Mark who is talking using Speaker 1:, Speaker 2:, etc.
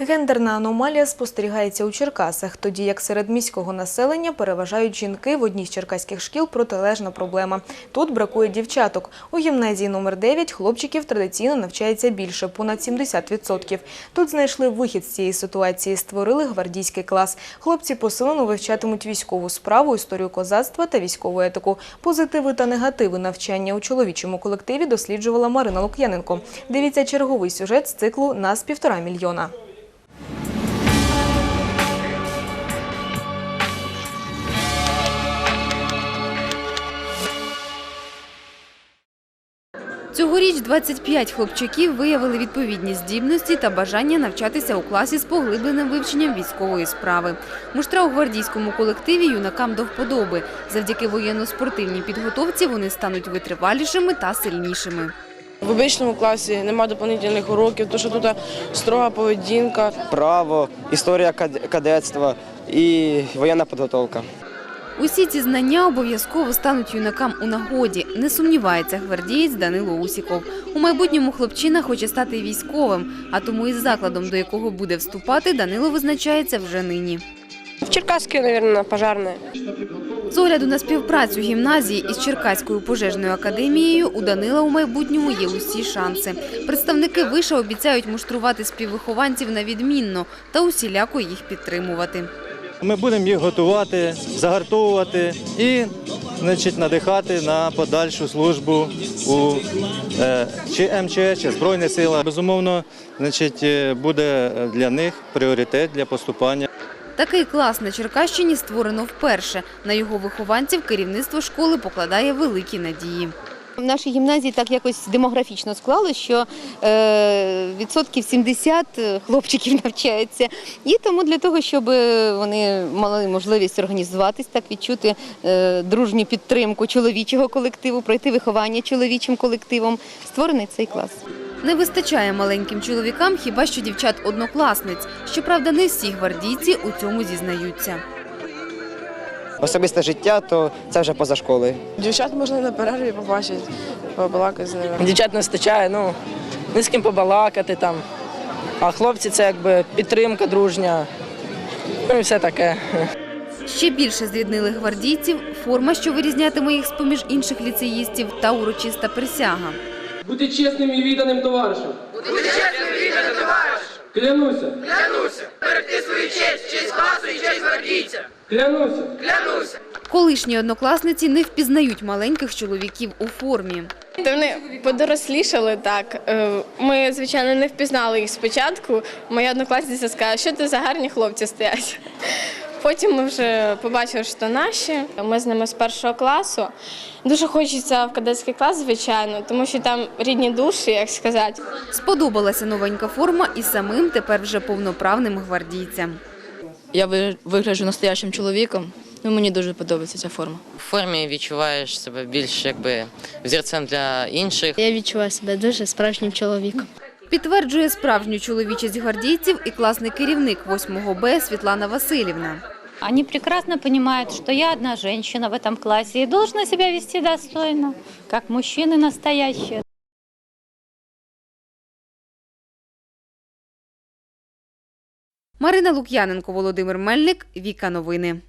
Speaker 1: Гендерна аномалія спостерігається у Черкасах, тоді як серед міського населення переважають жінки в одній з черкаських шкіл протилежна проблема. Тут бракує дівчаток. У гімназії номер 9 хлопчиків традиційно навчається більше, понад 70%. Тут знайшли вихід з цієї ситуації, створили гвардійський клас. Хлопці посилено вивчатимуть військову справу, історію козацтва та військову етику. Позитиви та негативи навчання у чоловічому колективі досліджувала Марина Лук'яненко. Дивіться черговий сюжет з циклу «Нас півтора мільйона».
Speaker 2: Цьогоріч 25 хлопчаків виявили відповідні здібності та бажання навчатися у класі з поглибленим вивченням військової справи. Муштра у гвардійському колективі юнакам до вподоби. Завдяки воєнно-спортивній підготовці вони стануть витривалішими та сильнішими.
Speaker 3: В обичному класі немає доповнительних уроків, тому що тут строга поведінка.
Speaker 4: право, історія кад- кадетства і воєнна підготовка.
Speaker 2: Усі ці знання обов'язково стануть юнакам у нагоді, не сумнівається гвардієць Данило Усіков. У майбутньому хлопчина хоче стати військовим, а тому із закладом, до якого буде вступати, Данило визначається вже нині.
Speaker 3: В Черкаській, мабуть, пожарне.
Speaker 2: З огляду на співпрацю гімназії із Черкаською пожежною академією у Данила у майбутньому є усі шанси. Представники виша обіцяють муштрувати співвихованців на відмінно та усіляко їх підтримувати.
Speaker 5: Ми будемо їх готувати, загартовувати і значить, надихати на подальшу службу у е, чи МЧС, чи Збройні сили. Безумовно, значить, е, буде для них пріоритет для поступання.
Speaker 2: Такий клас на Черкащині створено вперше. На його вихованців керівництво школи покладає великі надії.
Speaker 6: В нашій гімназії так якось демографічно склалося, що е, відсотків 70 хлопчиків навчаються. І тому для того, щоб вони мали можливість організуватись, так відчути е, дружню підтримку чоловічого колективу, пройти виховання чоловічим колективом, створений цей клас.
Speaker 2: Не вистачає маленьким чоловікам хіба що дівчат-однокласниць. Щоправда, не всі гвардійці у цьому зізнаються.
Speaker 4: Особисте життя, то це вже поза школою.
Speaker 3: Дівчат можна на перерві побачити, побалакати з ними.
Speaker 7: Дівчат не вистачає, ну, не з ким побалакати там. А хлопці це якби підтримка дружня. Ну і все таке.
Speaker 2: Ще більше зріднили гвардійців, форма, що вирізнятиме їх з-поміж інших ліцеїстів, та урочиста присяга.
Speaker 8: Бути чесним і відданим товаришем. Бути чесним. Клянуся. Клянуся. Берегти свою честь, честь класу і честь гвардійця. Клянуся.
Speaker 2: Колишні однокласниці не впізнають маленьких чоловіків у формі.
Speaker 9: Та вони подорослішали так. Е, Ми, звичайно, не впізнали їх спочатку. Моя однокласниця сказала, що це за гарні хлопці стоять. Потім ми вже побачили, що наші. Ми з ними з першого класу. Дуже хочеться в кадетський клас, звичайно, тому що там рідні душі, як сказати.
Speaker 2: Сподобалася новенька форма і самим тепер вже повноправним гвардійцям.
Speaker 10: Я ви- вигляджу настоящим чоловіком. Ну, мені дуже подобається ця форма.
Speaker 11: В формі відчуваєш себе більш якби взірцем для інших.
Speaker 9: Я відчуваю себе дуже справжнім чоловіком.
Speaker 2: Підтверджує справжню чоловічість гвардійців і класний керівник 8 Б Світлана Васильівна.
Speaker 12: Они прекрасно понимают, что я одна женщина в этом классе и должна себя вести достойно, как мужчины настоящие.
Speaker 2: Марина Лук'яненко, Володимир Мельник, Віка Новини.